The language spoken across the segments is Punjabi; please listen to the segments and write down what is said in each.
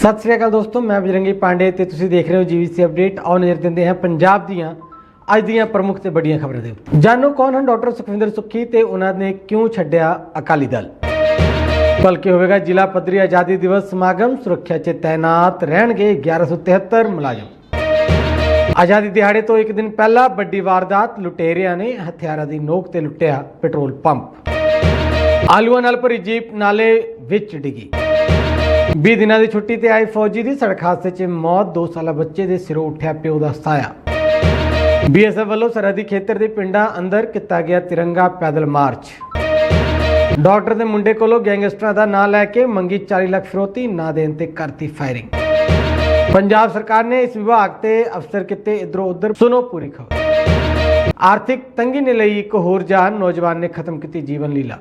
ਸਤਿ ਸ੍ਰੀ ਅਕਾਲ ਦੋਸਤੋ, ਮੈਂ ਬਜਰੰਗੀ ਪਾਂਡੇ ਤੇ ਤੁਸੀਂ ਦੇਖ ਰਹੇ ਹੋ ਜੀਵੀਸੀ ਅਪਡੇਟ। ਆਓ ਨਜ਼ਰ ਦਿੰਦੇ ਹਾਂ ਪੰਜਾਬ ਦੀਆਂ, ਅੱਜ ਦੀਆਂ ਪ੍ਰਮੁੱਖ ਤੇ ਵੱਡੀਆਂ ਖਬਰਾਂ ਦੇ ਉੱਤੇ। ਜਾਣੋ ਕੌਣ ਹਨ ਡਾਕਟਰ ਸੁਖਵਿੰਦਰ ਸੁੱਖੀ ਤੇ ਉਹਨਾਂ ਨੇ ਕਿਉਂ ਛੱਡਿਆ ਅਕਾਲੀ ਦਲ? ਬਲਕਿ ਹੋਵੇਗਾ ਜ਼ਿਲ੍ਹਾ ਪੱਧਰੀ ਆਜ਼ਾਦੀ ਦਿਵਸ ਸਮਾਗਮ, ਸੁਰੱਖਿਆ 'ਚ ਤੈਨਾਤ ਰਹਿਣਗੇ 1173 ਮੁਲਾਜ਼ਮ। ਆਜ਼ਾਦੀ ਦਿਹਾੜੇ ਤੋਂ ਇੱਕ ਦਿਨ ਪਹਿਲਾਂ ਵੱਡੀ ਵਾਰਦਾਤ ਲੁਟੇਰਿਆਂ ਨੇ ਹਥਿਆਰਾਂ ਦੀ ਨੋਕ ਤੇ ਲੁੱਟਿਆ ਪੈਟਰੋਲ ਪੰਪ। ਆਲੂਆਂ ਨਾਲ ਭਰੀ ਜੀਪ ਨਾਲੇ ਵਿੱਚ ਡਿੱਗੀ। 20 ਦਿਨਾਂ ਦੀ ਛੁੱਟੀ ਤੇ ਆਏ ਫੌਜੀ ਦੀ ਸੜਕ ਹਾਦਸੇ 'ਚ ਮੌਤ। 2 ਸਾਲਾ ਬੱਚੇ ਦੇ ਸਿਰੋਂ ਉੱਠਿਆ ਪਿਓ ਦਾ ਸਾਇਆ। ਬੀਐਸਐਫ ਵੱਲੋਂ ਸਰਹੱਦੀ ਖੇਤਰ ਦੇ ਪਿੰਡਾਂ ਅੰਦਰ ਕੀਤਾ ਗਿਆ ਤਿਰੰਗਾ ਪੈਦਲ ਮਾਰਚ। ਡਾਕਟਰ ਦੇ ਮੁੰਡੇ ਕੋਲੋਂ ਗੈਂਗਸਟਰਾਂ ਦਾ ਨਾਂ ਲੈ ਕੇ ਮੰਗੀ 40 ਲੱਖ ਫਿਰੋਤੀ, ਨਾ ਦੇਣ ਤੇ ਕਰਤੀ ਫਾਇਰਿੰਗ। ਪੰਜਾਬ ਸਰਕਾਰ ਨੇ ਇਸ ਵਿਭਾਗ ਤੇ ਅਫਸਰ ਕਿਤੇ ਇਧਰੋਂ ਉਧਰ, ਸੁਣੋ ਪੂਰੀ ਖਬਰ। ਆਰਥਿਕ ਤੰਗੀ ਨੇ ਲਈ ਇੱਕ ਹੋਰ ਜਾਨ, ਨੌਜਵਾਨ ਨੇ ਖਤਮ ਕੀਤੀ ਜੀਵਨ ਲੀਲਾ।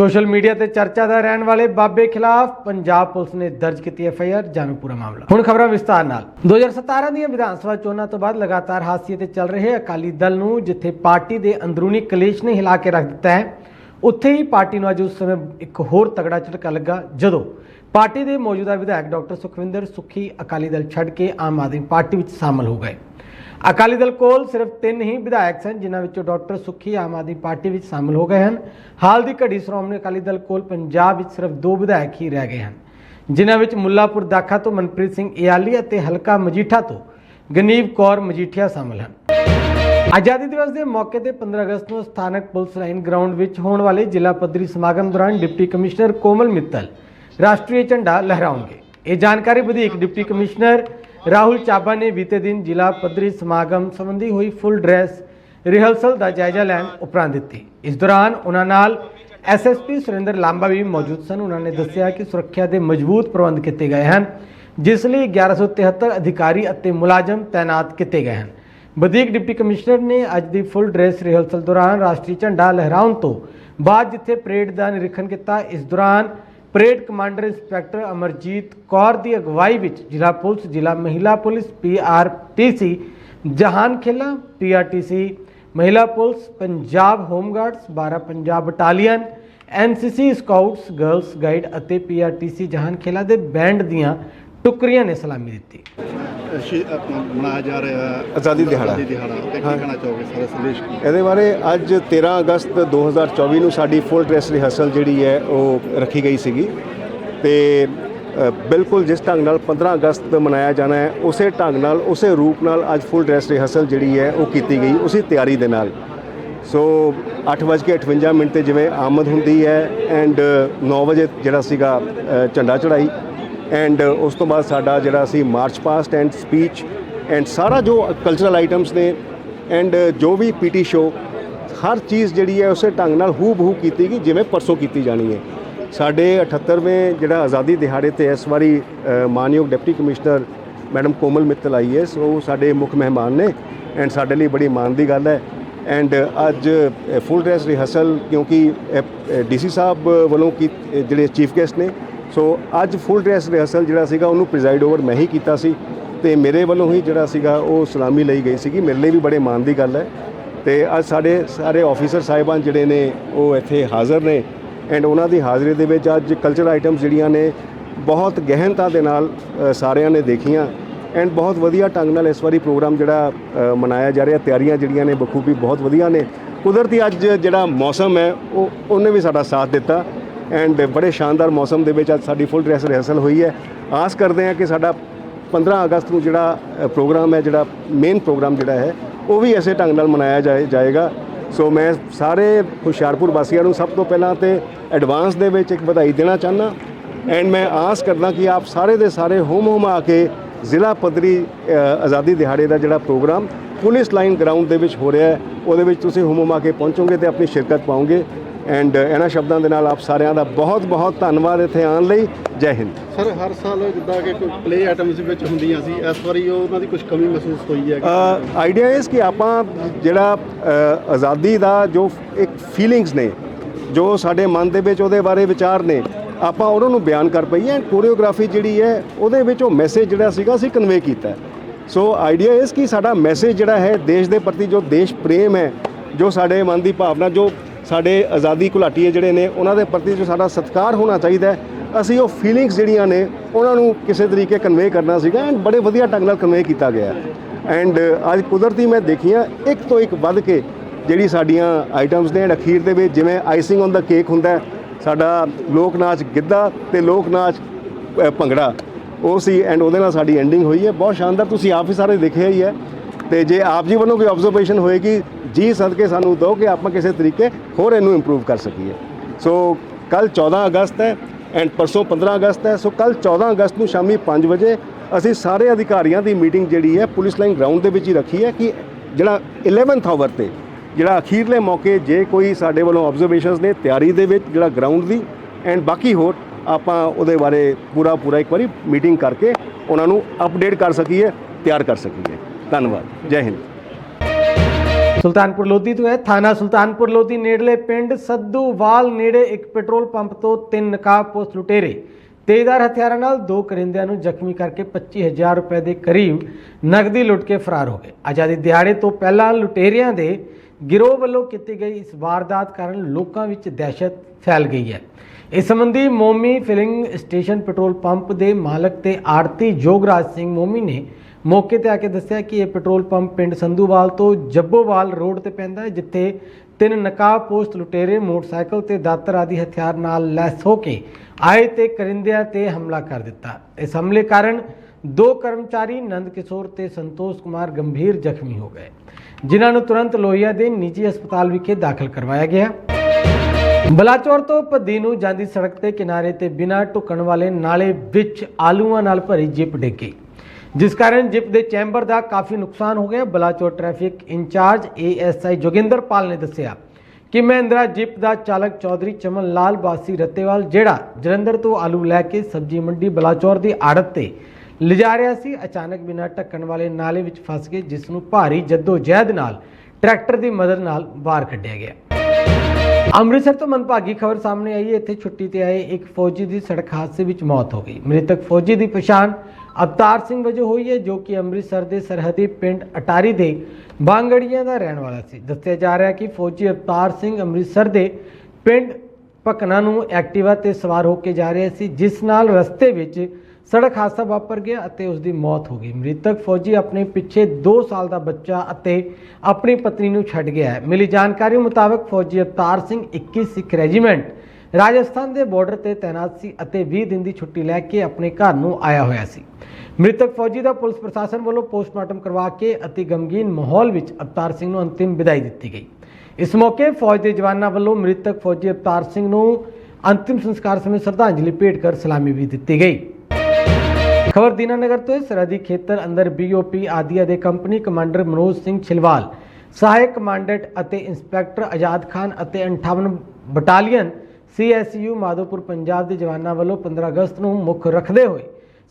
ਸੋਸ਼ਲ ਮੀਡੀਆ ਤੇ ਚਰਚਾ ਦਾ ਰਹਿਣ ਵਾਲੇ ਬਾਬੇ ਖਿਲਾਫ ਪੰਜਾਬ ਪੁਲਿਸ ਨੇ ਦਰਜ ਕੀਤੀ ਐਫ ਆਈ ਆਰ ਜਾਣੋ ਪੂਰਾ ਮਾਮਲਾ। ਹੁਣ ਖਬਰਾਂ ਵਿਸਤਾਰ ਨਾਲ। 2017 ਦੀਆਂ ਵਿਧਾਨ ਸਭਾ ਚੋਣਾਂ ਤੋਂ ਬਾਅਦ ਲਗਾਤਾਰ ਹਾਸੀਏ ਤੇ ਚੱਲ ਰਹੇ ਅਕਾਲੀ ਦਲ ਨੂੰ ਜਿੱਥੇ ਪਾਰਟੀ ਦੇ ਅੰਦਰੂਨੀ ਕਲੇਸ਼ ਨੇ ਹਿਲਾ ਕੇ ਰੱਖ ਦਿੱਤਾ ਹੈ, ਉੱਥੇ ਹੀ ਪਾਰਟੀ ਨੂੰ ਅੱਜ ਉਸ ਸਮੇਂ ਇੱਕ ਹੋਰ ਤਗੜਾ ਝਟਕਾ ਲੱਗਾ, ਜਦੋਂ ਪਾਰਟੀ ਦੇ ਮੌਜੂਦਾ ਵਿਧਾਇਕ ਡਾਕਟਰ ਸੁਖਵਿੰਦਰ ਸੁੱਖੀ ਅਕਾਲੀ ਦਲ ਛੱਡ ਕੇ ਆਮ ਆਦਮੀ ਪਾਰਟੀ ਵਿੱਚ ਸ਼ਾਮਲ ਹੋ ਗਏ। ਅਕਾਲੀ ਦਲ ਕੋਲ ਸਿਰਫ ਤਿੰਨ ਹੀ ਵਿਧਾਇਕ ਸਨ, ਜਿਨ੍ਹਾਂ ਵਿੱਚੋਂ ਡਾਕਟਰ ਸੁੱਖੀ ਆਮ ਆਦਮੀ ਪਾਰਟੀ ਵਿੱਚ ਸ਼ਾਮਲ ਹੋ ਗਏ ਹਨ। ਹਾਲ ਦੀ ਘੜੀ ਸ਼੍ਰੋਮਣੀ ਅਕਾਲੀ ਦਲ ਕੋਲ ਪੰਜਾਬ ਵਿੱਚ ਸਿਰਫ ਦੋ ਵਿਧਾਇਕ ਹੀ ਰਹਿ ਗਏ ਹਨ, ਜਿਨ੍ਹਾਂ ਵਿੱਚ ਮੁੱਲਾਪੁਰ ਦਾਖਾ ਤੋਂ ਮਨਪ੍ਰੀਤ ਸਿੰਘ ਇਆਲੀ ਅਤੇ ਹਲਕਾ ਮਜੀਠਾ ਤੋਂ ਗਨੀਵ ਕੌਰ ਮਜੀਠੀਆ ਸ਼ਾਮਲ ਹਨ। ਆਜ਼ਾਦੀ ਦਿਵਸ ਦੇ ਮੌਕੇ ਤੇ 15 ਅਗਸਤ ਨੂੰ ਸਥਾਨਕ ਪੁਲਿਸ ਲਾਈਨ ਗਰਾਊਂਡ ਵਿੱਚ ਹੋਣ ਵਾਲੇ ਜ਼ਿਲ੍ਹਾ ਪੱਧਰੀ ਸਮਾਗਮ ਦੌਰਾਨ ਡਿਪਟੀ ਕਮਿਸ਼ਨਰ ਕੋਮਲ ਮਿੱਤਲ ਰਾਸ਼ਟਰੀ ਝੰਡਾ ਲਹਿਰਾਉਣਗੇ। ਇਹ ਜਾਣਕਾਰੀ ਵਧੀਕ ਡਿਪਟੀ ਕਮਿਸ਼ਨਰ ਰਾਹੁਲ ਚਾਬਾ ਨੇ ਬੀਤੇ ਦਿਨ ਜ਼ਿਲ੍ਹਾ ਪੱਧਰੀ ਸਮਾਗਮ ਸੰਬੰਧੀ ਹੋਈ ਫੁੱਲ ਡਰੈਸ ਰਿਹਰਸਲ ਦਾ ਜਾਇਜ਼ਾ ਲੈਣ ਉਪਰੰਤ ਦਿੱਤੀ। ਇਸ ਦੌਰਾਨ ਉਹਨਾਂ ਨਾਲ ਐਸਐਸਪੀ ਸੁਰਿੰਦਰ ਲਾਂਬਾ ਵੀ ਮੌਜੂਦ ਸਨ। ਉਹਨਾਂ ਨੇ ਦੱਸਿਆ ਕਿ ਸੁਰੱਖਿਆ ਦੇ ਮਜ਼ਬੂਤ ਪ੍ਰਬੰਧ ਕੀਤੇ ਗਏ ਹਨ, ਜਿਸ ਲਈ 1173 ਅਧਿਕਾਰੀ ਅਤੇ ਮੁਲਾਜ਼ਮ ਤਾਇਨਾਤ ਕੀਤੇ ਗਏ ਹਨ। ਵਧੀਕ ਡਿਪਟੀ ਕਮਿਸ਼ਨਰ ਨੇ ਅੱਜ ਦੀ ਫੁੱਲ ਡਰੈਸ ਰਿਹਰਸਲ ਦੌਰਾਨ ਰਾਸ਼ਟਰੀ ਝੰਡਾ ਲਹਿਰਾਉਣ ਤੋਂ ਬਾਅਦ ਜਿੱਥੇ ਪਰੇਡ ਦਾ ਨਿਰੀਖਣ ਕੀਤਾ, ਇਸ ਦੌਰਾਨ parade commander inspector Amarjit Kaur ਦੀ ਅਗਵਾਈ ਵਿੱਚ ਜ਼ਿਲ੍ਹਾ ਪੁਲਿਸ, ਜ਼ਿਲ੍ਹਾ ਮਹਿਲਾ police PRTC Jahan Khela PRTC ਮਹਿਲਾ police, Punjab home guards 12 Punjab battalion NCC scouts, girls guide ਅਤੇ ਪੀਆਰਟੀਸੀ ਜਹਾਨ ਖੇਲਾ ਦੇ ਬੈਂਡ ਦੀਆਂ ਟੁਕੜੀਆਂ ਨੇ ਸਲਾਮੀ ਦਿੱਤੀ। ਸ਼ੀ- ਆਪਣਾ ਮਨਾਇਆ ਜਾ ਰਿਹਾ ਹੈ। ਆਜ਼ਾਦੀ ਦਿਹਾੜਾ। ਆਜ਼ਾਦੀ ਦਿਹਾੜਾ। ਤੇ ਕੀ ਕਹਿਣਾ ਚਾਹੋਗੇ ਸਾਰੇ ਸੰਦੇਸ਼ ਕੀ? ਇਹਦੇ ਬਾਰੇ ਅੱਜ 13 ਅਗਸਤ 2024 ਨੂੰ ਸਾਡੀ ਫੁੱਲ ਡਰੈਸ ਰਿਹਰਸਲ ਜਿਹੜੀ ਹੈ ਉਹ ਰੱਖੀ ਗਈ ਸੀਗੀ। ਤੇ ਅ, ਬਿਲਕੁਲ ਜਿਸ ਢੰਗ ਨਾਲ 15 ਅਗਸਤ ਮਨਾਇਆ ਜਾਣਾ ਹੈ ਉਸੇ ਢੰਗ ਨਾਲ ਉਸੇ ਰੂਪ ਨਾਲ ਅੱਜ ਫੁੱਲ ਡਰੈਸ ਰਿਹਰਸਲ ਜਿਹੜੀ ਹੈ ਉਹ ਕੀਤੀ ਗਈ ਉਸੇ ਤਿਆਰੀ ਦੇ ਨਾਲ। ਸੋ 8:58 ਮਿੰਟ ਤੇ ਜਿਵੇਂ ਆਮਦ ਹੁੰਦੀ ਹੈ ਐਂਡ 9 ਵਜੇ ਜਿਹੜਾ ਸੀਗਾ ਅ, ਝੰਡਾ ਚੜਾਈ ਐਂਡ uh, ਉਸ ਤੋਂ ਬਾਅਦ ਸਾਡਾ ਜਿਹੜਾ ਸੀ march past and speech and ਸਾਰਾ ਜੋ ਕਲਚਰਲ ਆਈਟਮਸ ਨੇ ਐਂਡ uh, ਜੋ ਵੀ ਪੀਟੀ ਸ਼ੋ ਹਰ ਚੀਜ਼ ਜਿਹੜੀ ਹੈ ਉਸੇ ਢੰਗ ਨਾਲ ਹੂ ਬਹੂ ਕੀਤੀ ਗਈ ਜਿਵੇਂ ਪਰਸੋਂ ਕੀਤੀ ਜਾਣੀ ਹੈ। ਸਾਡੇ 78ਵੇਂ ਜਿਹੜਾ ਆਜ਼ਾਦੀ ਦਿਹਾੜੇ ਤੇ ਇਸ ਵਾਰੀ ਮਾਨਯੋਗ deputy commissioner madam Komal Mittal ਆਈ ਹੈ, ਸੋ ਸਾਡੇ ਮੁੱਖ ਮਹਿਮਾਨ ਨੇ ਐਂਡ ਸਾਡੇ ਲਈ ਬੜੀ ਮਾਣ ਦੀ ਗੱਲ ਹੈ। ਐਂਡ ਅੱਜ ਫੁੱਲ ਡਰੈਸ ਰਿਹਰਸਲ ਕਿਉਂਕਿ ਡੀਸੀ ਸਾਹਿਬ ਵੱਲੋਂ ਕੀ ਜਿਹੜੇ ਚੀਫ ਗੈਸਟ ਨੇ ਸੋ ਅੱਜ ਫੁੱਲ ਡਰੈਸ ਰਿਹਰਸਲ ਜਿਹੜਾ ਸੀਗਾ, ਉਹਨੂੰ ਪ੍ਰੀਜ਼ਾਈਡ ਓਵਰ ਮੈਂ ਹੀ ਕੀਤਾ ਸੀ ਤੇ ਮੇਰੇ ਵੱਲੋਂ ਹੀ ਜਿਹੜਾ ਸੀਗਾ, ਉਹ ਸਲਾਮੀ ਲਈ ਗਈ ਸੀਗੀ। ਮੇਰੇ ਲਈ ਵੀ ਬੜੇ ਮਾਣ ਦੀ ਗੱਲ ਹੈ। ਤੇ ਅੱਜ ਸਾਡੇ ਸਾਰੇ ਆਫੀਸਰ ਸਾਹਿਬਾਨ ਜਿਹੜੇ ਨੇ, ਉਹ ਇੱਥੇ ਹਾਜ਼ਰ ਨੇ। ਐਂਡ ਉਹਨਾਂ ਦੀ ਹਾਜ਼ਰੀ ਦੇ ਵਿੱਚ ਅੱਜ ਕਲਚਰ ਆਈਟਮਸ ਜਿਹੜੀਆਂ ਨੇ, ਬਹੁਤ ਗਹਿਨਤਾ ਦੇ ਨਾਲ ਸਾਰਿਆਂ ਨੇ ਦੇਖੀਆਂ। ਐਂਡ ਬਹੁਤ ਵਧੀਆ ਢੰਗ ਨਾਲ ਇਸ ਵਾਰੀ ਪ੍ਰੋਗਰਾਮ ਜਿਹੜਾ ਮਨਾਇਆ ਜਾ ਰਿਹਾ। ਤਿਆਰੀਆਂ ਜਿਹੜੀਆਂ ਨੇ, ਬਖੂਬੀ ਬਹੁਤ ਵਧੀਆ ਨੇ। ਕੁਦਰਤੀ ਅੱਜ ਜਿਹੜਾ ਮੌਸਮ ਹੈ, ਉਹ, ਉਹਨੇ ਵੀ ਸਾਡਾ ਸਾਥ ਦਿੱਤਾ। ਐਂਡ ਬੜੇ ਸ਼ਾਨਦਾਰ ਮੌਸਮ ਦੇ ਵਿੱਚ ਅੱਜ ਸਾਡੀ ਫੁੱਲ ਡਰੈਸ ਰਿਹਰਸਲ ਹੋਈ ਹੈ। ਆਸ ਕਰਦੇ ਹਾਂ ਕਿ ਸਾਡਾ 15 ਅਗਸਤ ਨੂੰ ਜਿਹੜਾ ਪ੍ਰੋਗਰਾਮ ਹੈ, ਜਿਹੜਾ ਮੇਨ ਪ੍ਰੋਗਰਾਮ ਜਿਹੜਾ ਹੈ, ਉਹ ਵੀ ਐਸੇ ਢੰਗ ਨਾਲ ਮਨਾਇਆ ਜਾਏ, ਜਾਏਗਾ। ਸੋ ਮੈਂ ਸਾਰੇ ਹੁਸ਼ਿਆਰਪੁਰ ਵਾਸੀਆਂ ਨੂੰ ਸਭ ਤੋਂ ਪਹਿਲਾਂ ਤੇ ਐਡਵਾਂਸ ਦੇ ਵਿੱਚ ਇੱਕ ਵਧਾਈ ਦੇਣਾ ਚਾਹੁੰਦਾ। ਐਂਡ ਮੈਂ ਆਸ ਕਰਦਾ ਕਿ ਆਪ ਸਾਰੇ ਦੇ ਸਾਰੇ ਹੋਮ ਹੋਮ ਆ ਕੇ ਜ਼ਿਲ੍ਹਾ ਪੱਧਰੀ ਆਜ਼ਾਦੀ ਦਿਹਾੜੇ ਦਾ ਜਿਹੜਾ ਪ੍ਰੋਗਰਾਮ ਪੁਲਿਸ ਲਾਈਨ ਗਰਾਊਂਡ ਦੇ ਵਿੱਚ ਹੋ ਰਿਹਾ ਹੈ, ਉਹਦੇ ਵਿੱਚ ਤੁਸੀਂ ਹੋਮ ਹੋਮ ਆ ਕੇ ਪਹੁੰਚੋਗੇ ਤੇ ਆਪਣੀ ਸ਼ਿਰਕਤ ਪਾਓਗੇ। ਐਂਡ ਇਹਨਾਂ ਸ਼ਬਦਾਂ ਦੇ ਨਾਲ ਆਪ ਸਾਰਿਆਂ ਦਾ ਬਹੁਤ ਬਹੁਤ ਧੰਨਵਾਦ ਇੱਥੇ ਆਉਣ ਲਈ। ਜੈ ਹਿੰਦ। ਸਰ ਹਰ ਸਾਲ ਜਿੱਦਾਂ ਕਿ ਕੋਈ ਪਲੇ ਆਈਟਮਸ ਵਿੱਚ ਹੁੰਦੀਆਂ ਸੀ ਇਸ ਵਾਰੀ ਉਹ ਉਹਨਾਂ ਦੀ ਕੁਝ ਕਮੀ ਮਹਿਸੂਸ ਹੋਈ ਹੈ ਆਈਡੀਆ ਇਸ ਕਿ ਆਪਾਂ ਜਿਹੜਾ ਆਜ਼ਾਦੀ ਦਾ ਜੋ ਇੱਕ ਫੀਲਿੰਗਸ ਨੇ ਜੋ ਸਾਡੇ ਮਨ ਦੇ ਵਿੱਚ ਉਹਦੇ ਬਾਰੇ ਵਿਚਾਰ ਨੇ ਆਪਾਂ ਉਹਨਾਂ ਨੂੰ ਬਿਆਨ ਕਰ ਪਈਏ ਐਂਡ ਕੋਰੀਓਗ੍ਰਾਫੀ ਜਿਹੜੀ ਹੈ ਉਹਦੇ ਵਿੱਚ ਉਹ ਮੈਸੇਜ ਜਿਹੜਾ ਸੀਗਾ ਅਸੀਂ ਕਨਵੇ ਕੀਤਾ। ਸੋ ਆਈਡੀਆ ਇਸ ਕਿ ਸਾਡਾ ਮੈਸੇਜ ਜਿਹੜਾ ਹੈ ਦੇਸ਼ ਦੇ ਪ੍ਰਤੀ ਜੋ ਦੇਸ਼ ਪ੍ਰੇਮ ਹੈ ਜੋ ਸਾਡੇ ਮਨ ਦੀ ਭਾਵਨਾ ਜੋ ਸਾਡੇ ਆਜ਼ਾਦੀ ਘੁਲਾਟੀਏ ਜਿਹੜੇ ਨੇ, ਉਹਨਾਂ ਦੇ ਪ੍ਰਤੀ ਜੋ ਸਾਡਾ ਸਤਿਕਾਰ ਹੋਣਾ ਚਾਹੀਦਾ ਅਸੀਂ ਉਹ ਫੀਲਿੰਗਸ ਜਿਹੜੀਆਂ ਨੇ, ਉਹਨਾਂ ਨੂੰ ਕਿਸੇ ਤਰੀਕੇ ਕਨਵੇ ਕਰਨਾ ਸੀਗਾ ਐਂਡ ਬੜੇ ਵਧੀਆ ਢੰਗ ਨਾਲ ਕਨਵੇ ਕੀਤਾ ਗਿਆ ਐਂਡ ਅੱਜ ਕੁਦਰਤੀ ਮੈਂ ਦੇਖੀਆਂ ਇੱਕ ਤੋਂ ਇੱਕ ਵੱਧ ਕੇ ਜਿਹੜੀ ਸਾਡੀਆਂ ਆਈਟਮਸ ਨੇ ਐਂਡ ਅਖੀਰ ਦੇ ਵਿੱਚ ਜਿਵੇਂ ਆਈਸਿੰਗ ਔਨ ਦਾ ਕੇਕ ਹੁੰਦਾ ਸਾਡਾ ਲੋਕ ਨਾਚ ਗਿੱਧਾ ਤੇ ਲੋਕ ਨਾਚ ਭੰਗੜਾ, ਉਹ ਸੀ ਐਂਡ ਉਹਦੇ ਨਾਲ ਸਾਡੀ ਐਂਡਿੰਗ ਹੋਈ ਹੈ। ਬਹੁਤ ਸ਼ਾਨਦਾਰ, ਤੁਸੀਂ ਆਪ ਹੀ ਸਾਰੇ ਦੇਖਿਆ ਹੀ ਹੈ। ਤੇ ਜੇ ਆਪ ਜੀ ਵੱਲੋਂ ਕੋਈ ਆਬਜ਼ਰਵੇਸ਼ਨ ਹੋਏਗੀ ਜੀ ਸਦਕੇ ਸਾਨੂੰ ਦਿਓ ਕਿ ਆਪਾਂ ਕਿਸੇ ਤਰੀਕੇ ਹੋਰ ਇਹਨੂੰ ਇੰਪਰੂਵ ਕਰ ਸਕੀਏ। ਸੋ ਕੱਲ 14 ਅਗਸਤ ਹੈ ਐਂਡ ਪਰਸੋਂ 15 ਅਗਸਤ ਹੈ। ਸੋ ਕੱਲ 14 ਅਗਸਤ ਨੂੰ ਸ਼ਾਮੀ 5 ਵਜੇ ਅਸੀਂ ਸਾਰੇ ਅਧਿਕਾਰੀਆਂ ਦੀ ਮੀਟਿੰਗ ਜਿਹੜੀ ਹੈ ਪੁਲਿਸ ਲਾਈਨ ਗਰਾਊਂਡ ਦੇ ਵਿੱਚ ਹੀ ਰੱਖੀ ਹੈ ਕਿ ਜਿਹੜਾ 11th ਆਵਰ ਤੇ ਜਿਹੜਾ ਅਖੀਰਲੇ ਮੌਕੇ ਜੇ ਕੋਈ ਸਾਡੇ ਵੱਲੋਂ ਆਬਜ਼ਰਵੇਸ਼ਨਸ ਨੇ ਤਿਆਰੀ ਦੇ ਵਿੱਚ ਜਿਹੜਾ ਗਰਾਊਂਡ ਦੀ ਐਂਡ ਬਾਕੀ ਹੋਰ ਆਪਾਂ ਉਹਦੇ ਬਾਰੇ ਪੂਰਾ ਪੂਰਾ ਇੱਕ ਵਾਰੀ ਮੀਟਿੰਗ ਕਰਕੇ ਉਹਨਾਂ ਨੂੰ ਅਪਡੇਟ ਕਰ ਸਕੀਏ, ਤਿਆਰ ਕਰ ਸਕੀਏ। ਧੰਨਵਾਦ। ਜੈ ਹਿੰਦ। ਸੁਲਤਾਨਪੁਰ ਲੋਧੀ ਤੋਂ ਹੈ ਥਾਣਾ ਸੁਲਤਾਨਪੁਰ ਲੋਧੀ ਨੇੜਲੇ ਪਿੰਡ ਸੱਧੂਵਾਲ ਨੇੜੇ ਇੱਕ ਪੈਟਰੋਲ ਪੰਪ ਤੋਂ ਤਿੰਨ ਨਕਾਬਪੋਸ਼ ਲੁਟੇਰੇ। ਤੇਜ਼ਧਾਰ ਹਥਿਆਰਾਂ ਨਾਲ ਦੋ ਕਰਿੰਦਿਆਂ ਨੂੰ ਜ਼ਖਮੀ ਕਰਕੇ 25000 ਰੁਪਏ ਦੇ ਕਰੀਬ ਨਗਦੀ ਲੁੱਟ ਕੇ ਫਰਾਰ ਹੋ ਗਏ। ਆਜ਼ਾਦੀ ਦਿਹਾੜੇ ਤੋਂ ਪਹਿਲਾਂ ਲੁਟੇਰਿਆਂ ਦੇ ਗਿਰੋਹ ਵੱਲੋਂ ਕੀਤੀ ਗਈ ਇਸ ਵਾਰਦਾਤ ਕਾਰਨ ਲੋਕਾਂ ਵਿੱਚ ਦਹਿਸ਼ਤ ਫੈਲ ਗਈ ਹੈ। ਇਸ ਸੰਬੰਧੀ Momi filling station petrol pump ਦੇ ਮਾਲਕ ਤੇ ਆੜਤੀ ਜੋਗਰਾਜ ਸਿੰਘ ਮੋਮੀ ਨੇ ਮੌਕੇ ਤੇ ਆ ਕੇ ਦੱਸਿਆ ਕਿ ਇਹ ਪੈਟਰੋਲ ਪੰਪ ਪਿੰਡ ਸੰਧੂਵਾਲ ਤੋਂ ਜੱਬੋਵਾਲ ਰੋਡ ਤੇ ਪੈਂਦਾ ਹੈ, ਜਿੱਥੇ ਤਿੰਨ ਨਕਾਬ ਪੋਸਟ ਲੁਟੇਰੇ, ਮੋਟਰਸਾਈਕਲ ਤੇ ਦਾਤਰ ਆਦਿ ਹਥਿਆਰ ਨਾਲ ਲੈਸ ਹੋ ਕੇ ਆਏ ਤੇ ਕਰਿੰਦਿਆਂ ਤੇ ਹਮਲਾ ਕਰ ਦਿੱਤਾ। ਇਸ ਹਮਲੇ ਕਾਰਨ ਦੋ ਕਰਮਚਾਰੀ, ਨੰਦ ਕਿਸ਼ੋਰ ਤੇ ਸੰਤੋਸ਼ ਕੁਮਾਰ ਗੰਭੀਰ ਜ਼ਖਮੀ ਹੋ ਗਏ। ਜਿਨ੍ਹਾਂ ਨੂੰ ਤੁਰੰਤ ਲੋਹੀਆ ਦੇ ਨਿੱਜੀ ਹਸਪਤਾਲ ਵਿਖੇ ਦਾਖਲ ਕਰਵਾਇਆ ਗਿਆ। ਬਲਾਚੌਰ ਤੋਂ ਭੱਦੀ ਨੂੰ ਜਾਂਦੀ ਸੜਕ ਤੇ ਕਿਨਾਰੇ ਤੇ ਬਿਨਾਂ ਢੁਕਣ ਵਾਲੇ ਨਾਲੇ ਵਿੱਚ ਆਲੂਆਂ ਨਾਲ ਭਰੀ ਜਿਪ ਡਿੱਗੀ ਜਿਸ ਕਾਰਨ ਜਿਪ ਦੇ ਚੈਂਬਰ ਦਾ ਕਾਫੀ ਨੁਕਸਾਨ ਹੋ ਗਿਆ। Balachaur traffic incharge ASI Joginder ਨੇ ਦੱਸਿਆ ਕਿ ਮਹਿੰਦਰਾ ਜਿਪ ਦਾ ਚਾਲਕ ਚੌਧਰੀ ਚਮਨ ਲਾਲ ਬਾਸੀ ਰੱਤੇਵਾਲ, ਜਿਹੜਾ ਜਲੰਧਰ ਤੋਂ ਆਲੂ ਲੈ ਕੇ ਸਬਜ਼ੀ ਮੰਡੀ ਬਲਾਚੌਰ ਦੀ ਆੜਤ ਤੇ ਲਿਜਾ ਰਿਹਾ ਸੀ, ਅਚਾਨਕ ਬਿਨਾਂ ਢੱਕਣ ਵਾਲੇ ਨਾਲੇ ਵਿੱਚ ਫਸ ਗਏ, ਜਿਸ ਨੂੰ ਭਾਰੀ ਜੱਦੋ ਜਹਿਦ ਨਾਲ ਟਰੈਕਟਰ ਦੀ ਮਦਦ ਨਾਲ ਬਾਹਰ ਕੱਢਿਆ ਗਿਆ। ਅੰਮ੍ਰਿਤਸਰ ਤੋਂ ਮੰਦਭਾਗੀ ਖਬਰ ਸਾਹਮਣੇ ਆਈ ਹੈ। ਇੱਥੇ ਛੁੱਟੀ ਤੇ ਆਏ ਇੱਕ ਫੌਜੀ ਦੀ ਸੜਕ ਹਾਦਸੇ ਵਿੱਚ ਮੌਤ ਹੋ ਗਈ। ਮ੍ਰਿਤਕ ਫੌਜੀ ਦੀ ਪਛਾਣ ਅਵਤਾਰ ਸਿੰਘ ਵਜੋਂ ਹੋਈ ਹੈ, ਜੋ ਕਿ ਅੰਮ੍ਰਿਤਸਰ ਦੇ ਸਰਹੱਦੀ ਪਿੰਡ ਅਟਾਰੀ ਦੇ ਬਾਂਗੜੀਆਂ ਦਾ ਰਹਿਣ ਵਾਲਾ ਸੀ। ਦੱਸਿਆ ਜਾ ਰਿਹਾ ਹੈ ਕਿ ਫੌਜੀ ਅਵਤਾਰ ਸਿੰਘ ਅੰਮ੍ਰਿਤਸਰ ਦੇ ਪਿੰਡ ਭਕਨਾ ਨੂੰ ਐਕਟਿਵਾ ਤੇ ਸਵਾਰ ਹੋ ਕੇ ਜਾ ਰਿਹਾ ਸੀ, ਜਿਸ ਨਾਲ ਰਸਤੇ ਵਿੱਚ ਸੜਕ ਹਾਦਸਾ ਵਾਪਰ ਗਿਆ ਅਤੇ ਉਸ ਦੀ ਮੌਤ ਹੋ ਗਈ। ਮ੍ਰਿਤਕ ਫੌਜੀ ਆਪਣੇ ਪਿੱਛੇ 2 ਸਾਲ ਦਾ ਬੱਚਾ ਅਤੇ ਆਪਣੀ ਪਤਨੀ ਨੂੰ ਛੱਡ ਗਿਆ ਹੈ। ਮਿਲੀ ਜਾਣਕਾਰੀ ਮੁਤਾਬਕ ਫੌਜੀ ਅਵਤਾਰ ਸਿੰਘ 21 ਸਿੱਖ ਰੈਜੀਮੈਂਟ ਰਾਜਸਥਾਨ ਦੇ ਬਾਰਡਰ ਤੇ ਤਾਇਨਾਤ ਸੀ ਅਤੇ 20 ਦਿਨ ਦੀ ਛੁੱਟੀ ਲੈ ਕੇ ਆਪਣੇ ਘਰ ਨੂੰ ਆਇਆ ਹੋਇਆ ਸੀ। ਮ੍ਰਿਤਕ ਫੌਜੀ ਦਾ ਪੁਲਿਸ ਪ੍ਰਸ਼ਾਸਨ ਵੱਲੋਂ ਪੋਸਟਮਾਰਟਮ ਕਰਵਾ ਕੇ ਅਤੀ ਗਮਗੀਨ ਮਾਹੌਲ ਵਿੱਚ ਅਵਤਾਰ ਸਿੰਘ ਨੂੰ ਅੰਤਿਮ ਵਿਦਾਈ ਦਿੱਤੀ ਗਈ। ਇਸ ਮੌਕੇ ਫੌਜ ਦੇ ਜਵਾਨਾਂ ਵੱਲੋਂ ਮ੍ਰਿਤਕ ਫੌਜੀ ਅਵਤਾਰ ਸਿੰਘ ਨੂੰ ਅੰਤਿਮ ਸੰਸਕਾਰ ਸਮੇਂ ਸ਼ਰਧਾਂਜਲੀ ਭੇਟ ਕਰ ਸਲਾਮੀ ਵੀ ਦਿੱਤੀ ਗਈ। ਖਬਰ ਦੀਨਾਨਗਰ ਤੋਂ ਸਰਹੱਦੀ ਖੇਤਰ ਅੰਦਰ ਬੀਓਪੀ ਆਦੀਆ ਦੇ ਕੰਪਨੀ ਕਮਾਂਡਰ ਮਨੋਜ ਸਿੰਘ ਛਿਲਵਾਲ, ਸਹਾਇਕ ਕਮਾਂਡੈਂਟ ਅਤੇ ਇੰਸਪੈਕਟਰ ਆਜ਼ਾਦ ਖਾਨ ਅਤੇ 58 ਬਟਾਲੀਅਨ ਸੀਐਸਯੂ ਮਾਧੋਪੁਰ ਪੰਜਾਬ ਦੇ ਜਵਾਨਾਂ ਵੱਲੋਂ 15 ਅਗਸਤ ਨੂੰ ਮੁੱਖ ਰੱਖਦੇ ਹੋਏ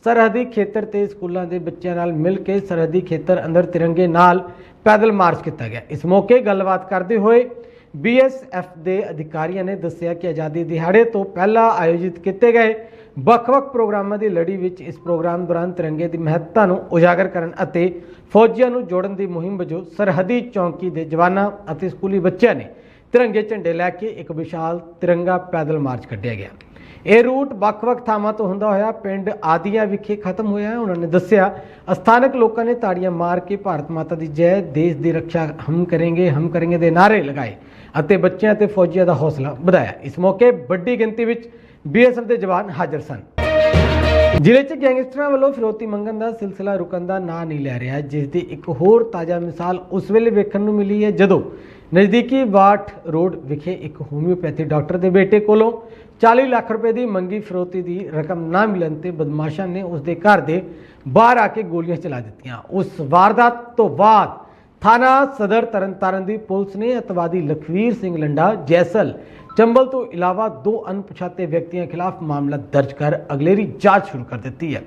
ਸਰਹੱਦੀ ਖੇਤਰ ਤੇ ਸਕੂਲਾਂ ਦੇ ਬੱਚਿਆਂ ਨਾਲ ਮਿਲ ਕੇ ਸਰਹੱਦੀ ਖੇਤਰ ਅੰਦਰ ਤਿਰੰਗੇ ਨਾਲ ਪੈਦਲ ਮਾਰਚ ਕੀਤਾ ਗਿਆ। ਇਸ ਮੌਕੇ ਗੱਲਬਾਤ ਕਰਦੇ ਹੋਏ ਬੀਐਸਐਫ ਦੇ ਅਧਿਕਾਰੀਆਂ ਨੇ ਦੱਸਿਆ ਕਿ ਆਜ਼ਾਦੀ ਦਿਹਾੜੇ ਤੋਂ ਪਹਿਲਾਂ ਆਯੋਜਿਤ ਕੀਤੇ ਗਏ ਵੱਖ-ਵੱਖ ਪ੍ਰੋਗਰਾਮਾਂ ਦੀ ਲੜੀ ਵਿੱਚ ਇਸ ਪ੍ਰੋਗਰਾਮ ਦੌਰਾਨ ਤਿਰੰਗੇ ਦੀ ਮਹੱਤਤਾ ਨੂੰ ਉਜਾਗਰ ਕਰਨ ਅਤੇ ਫੌਜੀਆਂ ਨੂੰ ਜੋੜਨ ਦੀ ਮੁਹਿੰਮ ਵਜੋਂ ਸਰਹੱਦੀ ਚੌਂਕੀ ਦੇ ਜਵਾਨਾਂ ਅਤੇ ਸਕੂਲੀ ਬੱਚਿਆਂ ਨੇ ਤਿਰੰਗੇ ਝੰਡੇ ਲੈ ਕੇ ਇੱਕ ਵਿਸ਼ਾਲ ਤਿਰੰਗਾ ਪੈਦਲ ਮਾਰਚ ਕੱਢਿਆ ਗਿਆ। ਇਹ ਰੂਟ ਵੱਖ-ਵੱਖ ਥਾਵਾਂ ਤੋਂ ਹੁੰਦਾ ਹੋਇਆ, ਪਿੰਡ ਆਦੀਆਂ ਵਿਖੇ ਖਤਮ ਹੋਇਆ ਉਹਨਾਂ ਨੇ ਦੱਸਿਆ, ਸਥਾਨਕ ਲੋਕਾਂ ਨੇ ਤਾੜੀਆਂ ਮਾਰ ਕੇ ਭਾਰਤ ਮਾਤਾ ਦੀ ਜੈ, ਦੇਸ਼ ਦੀ ਰੱਖਿਆ ਹਮ ਕਰਾਂਗੇ ਹਮ ਕਰਾਂਗੇ ਦੇ ਨਾਅਰੇ ਲਗਾਏ ਅਤੇ ਬੱਚਿਆਂ ਤੇ ਫੌਜੀਆਂ ਦਾ ਹੌਸਲਾ ਵਧਾਇਆ। ਇਸ ਮੌਕੇ ਵੱਡੀ ਗਿਣਤੀ ਵਿੱਚ ਬੀਐਸਐਫ ਦੇ ਜਵਾਨ ਹਾਜ਼ਰ ਸਨ। ਜ਼ਿਲ੍ਹੇ 'ਚ ਗੈਂਗਸਟਰਾਂ ਵੱਲੋਂ ਫਿਰੋਤੀ ਮੰਗਣ ਦਾ ਸਿਲਸਿਲਾ ਰੁਕਣ ਦਾ ਨਾਂ ਨਹੀਂ ਲੈ ਰਿਹਾ, ਜਿਸ ਦੀ ਇੱਕ ਹੋਰ ਤਾਜ਼ਾ ਮਿਸਾਲ ਉਸ ਵੇਲੇ ਵੇਖਣ ਨੂੰ ਮਿਲੀ ਹੈ ਜਦੋਂ ਨਜ਼ਦੀਕੀ ਬਾਠ ਰੋਡ ਵਿਖੇ ਇੱਕ ਹੋਮਿਓਪੈਥੀ ਡਾਕਟਰ ਦੇ ਬੇਟੇ ਕੋਲੋਂ 40 ਲੱਖ ਰੁਪਏ ਦੀ ਮੰਗੀ ਫਿਰੌਤੀ ਦੀ ਰਕਮ ਨਾ ਮਿਲਣ ਤੇ ਬਦਮਾਸ਼ਾਂ ਨੇ ਉਸ ਦੇ ਘਰ ਦੇ ਬਾਹਰ ਆ ਕੇ ਗੋਲੀਆਂ ਚਲਾ ਦਿੱਤੀਆਂ। ਉਸ ਵਾਰਦਾਤ ਤੋਂ ਬਾਅਦ ਥਾਣਾ ਸਦਰ ਤਰਨਤਾਰਨ ਦੀ ਪੁਲਿਸ ਨੇ ਅਤਵਾਦੀ ਲਖਵੀਰ ਸਿੰਘ ਲੰਡਾ, ਜੈਸਲ ਚੰਬਲ ਤੋਂ ਇਲਾਵਾ ਦੋ ਅਣਪਛਾਤੇ ਵਿਅਕਤੀਆਂ ਖਿਲਾਫ ਮਾਮਲਾ ਦਰਜ ਕਰ ਅਗਲੇਰੀ ਜਾਂਚ ਸ਼ੁਰੂ ਕਰ ਦਿੱਤੀ ਹੈ।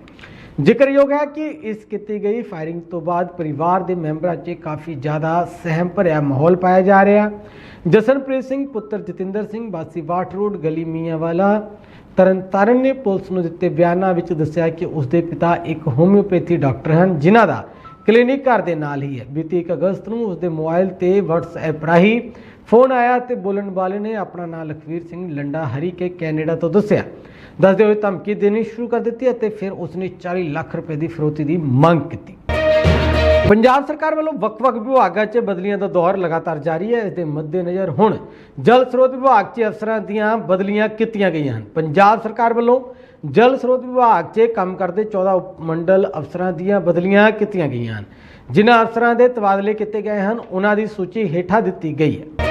ਜ਼ਿਕਰਯੋਗ ਹੈ ਕਿ ਇਸ ਕੀਤੀ ਗਈ ਫਾਇਰਿੰਗ ਤੋਂ ਬਾਅਦ ਪਰਿਵਾਰ ਦੇ ਮੈਂਬਰਾਂ 'ਚ ਕਾਫੀ ਜ਼ਿਆਦਾ ਸਹਿਮ ਭਰਿਆ ਮਾਹੌਲ ਪਾਇਆ ਜਾ ਰਿਹਾ। ਜਸਨਪ੍ਰੀਤ ਸਿੰਘ, ਪੁੱਤਰ ਜਤਿੰਦਰ ਸਿੰਘ ਬਾਸੀ ਬਾਠ ਰੋਡ, ਗਲੀ ਮੀਆਂਵਾਲਾ ਤਰਨਤਾਰਨ ਨੇ ਪੁਲਿਸ ਨੂੰ ਦਿੱਤੇ ਬਿਆਨਾਂ ਵਿੱਚ ਦੱਸਿਆ ਕਿ ਉਸ ਦੇ ਪਿਤਾ ਇੱਕ ਹੋਮਿਓਪੈਥੀ ਡਾਕਟਰ ਹਨ, ਜਿਨ੍ਹਾਂ ਦਾ ਕਲੀਨਿਕ ਘਰ ਦੇ ਨਾਲ ਹੀ ਹੈ। ਬੀਤੀ 1 ਅਗਸਤ ਨੂੰ ਉਸ ਦੇ ਮੋਬਾਈਲ ਤੇ WhatsApp ਰਾਹੀਂ ਫੋਨ ਆਇਆ ਤੇ ਬੋਲਣ ਵਾਲੇ ਨੇ ਆਪਣਾ ਨਾਮ ਲਖਵੀਰ ਸਿੰਘ ਲੰਡਾ ਹਰੀ ਕੇ ਕੈਨੇਡਾ ਤੋਂ ਦੱਸਿਆ। ਦੱਸਦੇ ਹੋਏ ਧਮਕੀ ਦੇਣੀ ਸ਼ੁਰੂ ਕਰ ਦਿੱਤੀ ਅਤੇ ਫਿਰ ਉਸਨੇ 40 ਲੱਖ ਰੁਪਏ ਦੀ ਫਿਰੌਤੀ ਦੀ ਮੰਗ ਕੀਤੀ। ਪੰਜਾਬ ਸਰਕਾਰ ਵੱਲੋਂ ਵੱਖ-ਵੱਖ ਵਿਭਾਗਾਂ 'ਚ ਬਦਲੀਆਂ ਦਾ ਦੌਰ ਲਗਾਤਾਰ ਜਾਰੀ ਹੈ। ਇਸ ਦੇ ਮੱਦੇਨਜ਼ਰ ਹੁਣ ਜਲ ਸਰੋਤ ਵਿਭਾਗ 'ਚ ਅਫਸਰਾਂ ਦੀਆਂ ਬਦਲੀਆਂ ਕੀਤੀਆਂ ਗਈਆਂ ਹਨ। ਪੰਜਾਬ ਸਰਕਾਰ ਵੱਲੋਂ ਜਲ ਸਰੋਤ ਵਿਭਾਗ 'ਚ ਕੰਮ ਕਰਦੇ 14 ਉਪ ਮੰਡਲ ਅਫਸਰਾਂ ਦੀਆਂ ਬਦਲੀਆਂ ਕੀਤੀਆਂ ਗਈਆਂ ਹਨ। ਜਿਨ੍ਹਾਂ ਅਫਸਰਾਂ ਦੇ ਤਬਾਦਲੇ ਕੀਤੇ ਗਏ ਹਨ, ਉਹਨਾਂ ਦੀ ਸੂਚੀ ਹੇਠਾਂ ਦਿੱਤੀ ਗਈ ਹੈ।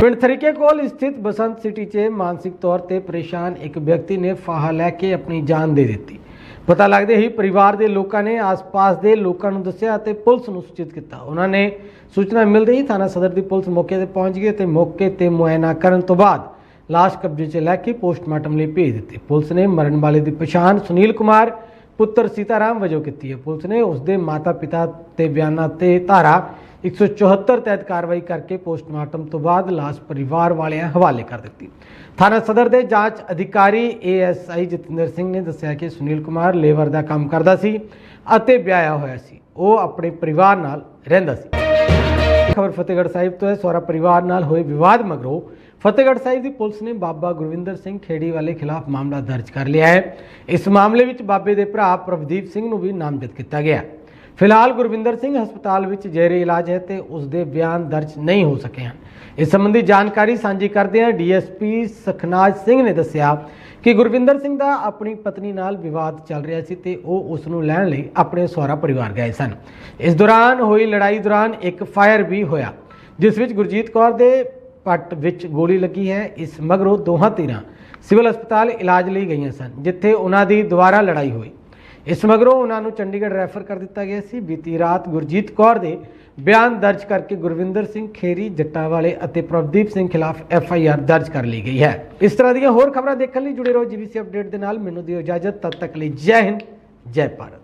ਪਿੰਡ ਥਰੀਕੇ ਕੋਲ ਸਥਿਤ ਬਸੰਤ ਸਿਟੀ 'ਚ ਮਾਨਸਿਕ ਤੌਰ ਤੇ ਪਰੇਸ਼ਾਨ ਇੱਕ ਵਿਅਕਤੀ ਨੇ ਫਾਹਾ ਲੈ ਕੇ ਆਪਣੀ ਜਾਨ ਦੇ ਦਿੱਤੀ। ਪਤਾ ਲੱਗਦੇ ਹੀ ਪਰਿਵਾਰ ਦੇ ਲੋਕਾਂ ਨੇ ਆਸ-ਪਾਸ ਦੇ ਲੋਕਾਂ ਨੂੰ ਦੱਸਿਆ ਅਤੇ ਪੁਲਿਸ ਨੂੰ ਸੂਚਿਤ ਕੀਤਾ। ਉਹਨਾਂ ਨੇ ਸੂਚਨਾ ਮਿਲਦੇ ਹੀ ਥਾਣਾ ਸਦਰ ਦੀ ਪੁਲਿਸ ਮੌਕੇ ਤੇ ਪਹੁੰਚ ਗਈ ਤੇ ਮੌਕੇ ਤੇ ਮੁਆਇਨਾ ਕਰਨ ਤੋਂ ਬਾਅਦ ਲਾਸ਼ ਕਬਜ਼ੇ 'ਚ ਲੈ ਕੇ ਪੋਸਟਮਾਰਟਮ ਲਈ ਭੇਜ ਦਿੱਤੀ। ਪੁਲਿਸ ਨੇ ਮਰਨ ਵਾਲੇ ਦੀ ਪਛਾਣ ਸੁਨੀਲ ਕੁਮਾਰ ਪੁੱਤਰ ਸੀਤਾਰਾਮ ਵਜੋਂ ਕੀਤੀ ਹੈ। ਪੁਲਿਸ ਨੇ ਉਸ ਦੇ ਮਾਤਾ-ਪਿਤਾ ਤੇ ਬਿਆਨਾਂ ਤੇ ਧਾਰਾ 174 ਤਹਿਤ ਕਾਰਵਾਈ ਕਰਕੇ ਪੋਸਟਮਾਰਟਮ ਤੋਂ ਬਾਅਦ ਲਾਸ਼ ਪਰਿਵਾਰ ਵਾਲਿਆਂ ਹਵਾਲੇ ਕਰ ਦਿੱਤੀ। ਥਾਣਾ ਸਦਰ ਦੇ ਜਾਂਚ ਅਧਿਕਾਰੀ ਏਐਸਆਈ ਜਤਿੰਦਰ ਸਿੰਘ ਨੇ ਦੱਸਿਆ ਕਿ ਸੁਨੀਲ ਕੁਮਾਰ ਲੇਬਰ ਦਾ ਕੰਮ ਕਰਦਾ ਸੀ ਅਤੇ ਵਿਆਹਿਆ ਹੋਇਆ ਸੀ। ਉਹ ਆਪਣੇ ਪਰਿਵਾਰ ਨਾਲ ਰਹਿੰਦਾ ਸੀ। ਖਬਰ ਫਤਿਹਗੜ੍ਹ ਸਾਹਿਬ ਤੋਂ ਹੈ। ਸਹੁਰਾ ਪਰਿਵਾਰ ਨਾਲ ਹੋਏ ਵਿਵਾਦ ਮਗਰੋਂ ਫਤਿਹਗੜ੍ਹ ਸਾਹਿਬ ਦੀ ਪੁਲਿਸ ਨੇ ਬਾਬਾ ਗੁਰਵਿੰਦਰ ਸਿੰਘ ਖੇੜੀ ਵਾਲੇ ਖਿਲਾਫ ਮਾਮਲਾ ਦਰਜ ਕਰ ਲਿਆ ਹੈ। ਇਸ ਮਾਮਲੇ ਵਿੱਚ ਬਾਬੇ ਦੇ ਭਰਾ ਪ੍ਰਭਦੀਪ ਸਿੰਘ ਨੂੰ ਵੀ ਨਾਮਜ਼ਦ ਕੀਤਾ ਗਿਆ ਹੈ। ਫਿਲਹਾਲ ਗੁਰਵਿੰਦਰ ਸਿੰਘ ਹਸਪਤਾਲ ਵਿੱਚ ਜੇਰੇ ਇਲਾਜ ਹੈ ਤੇ ਉਸ ਦੇ ਬਿਆਨ ਦਰਜ ਨਹੀਂ ਹੋ ਸਕੇ ਹਨ। ਇਸ ਸੰਬੰਧੀ ਜਾਣਕਾਰੀ ਸਾਂਝੀ ਕਰਦਿਆਂ ਡੀਐਸਪੀ ਸਖਨਾਜ ਸਿੰਘ ਨੇ ਦੱਸਿਆ ਕਿ ਗੁਰਵਿੰਦਰ ਸਿੰਘ ਦਾ ਆਪਣੀ ਪਤਨੀ ਨਾਲ ਵਿਵਾਦ ਚੱਲ ਰਿਹਾ ਸੀ ਤੇ ਉਹ ਉਸ ਨੂੰ ਲੈਣ ਲਈ ਆਪਣੇ ਸਹੁਰਾ ਪਰਿਵਾਰ ਗਏ ਸਨ। ਇਸ ਦੌਰਾਨ ਹੋਈ ਲੜਾਈ ਦੌਰਾਨ ਇੱਕ ਫਾਇਰ ਵੀ ਹੋਇਆ, ਜਿਸ ਵਿੱਚ ਗੁਰਜੀਤ ਕੌਰ ਦੇ ਪੱਟ ਵਿੱਚ ਗੋਲੀ ਲੱਗੀ ਹੈ। ਇਸ ਮਗਰੋਂ ਦੋਹਾਂ ਧਿਰਾਂ ਸਿਵਲ ਹਸਪਤਾਲ ਇਲਾਜ ਲਈ ਗਈਆਂ ਸਨ, ਜਿੱਥੇ ਉਹਨਾਂ ਦੀ ਦੁਬਾਰਾ ਲੜਾਈ ਹੋਈ। ਇਸ ਮਗਰੋਂ ਉਹਨਾਂ ਨੂੰ ਚੰਡੀਗੜ੍ਹ ਰੈਫਰ ਕਰ ਦਿੱਤਾ ਗਿਆ ਸੀ। ਬੀਤੀ ਰਾਤ ਗੁਰਜੀਤ ਕੌਰ ਦੇ ਬਿਆਨ ਦਰਜ ਕਰਕੇ ਗੁਰਵਿੰਦਰ ਸਿੰਘ ਖੇਰੀ ਜੱਟਾਂ ਵਾਲੇ ਅਤੇ ਪ੍ਰਭਦੀਪ ਸਿੰਘ ਖਿਲਾਫ ਐਫ ਆਈ ਆਰ ਦਰਜ ਕਰ ਲਈ ਗਈ ਹੈ। ਇਸ ਤਰ੍ਹਾਂ ਦੀਆਂ ਹੋਰ ਖਬਰਾਂ ਦੇਖਣ ਲਈ ਜੁੜੇ ਰਹੋ ਜੀਬੀਸੀ ਅਪਡੇਟ ਦੇ ਨਾਲ। ਮੈਨੂੰ ਦਿਓ ਇਜਾਜ਼ਤ। ਤਦ ਤੱਕ ਲਈ ਜੈ ਹਿੰਦ, ਜੈ ਭਾਰਤ।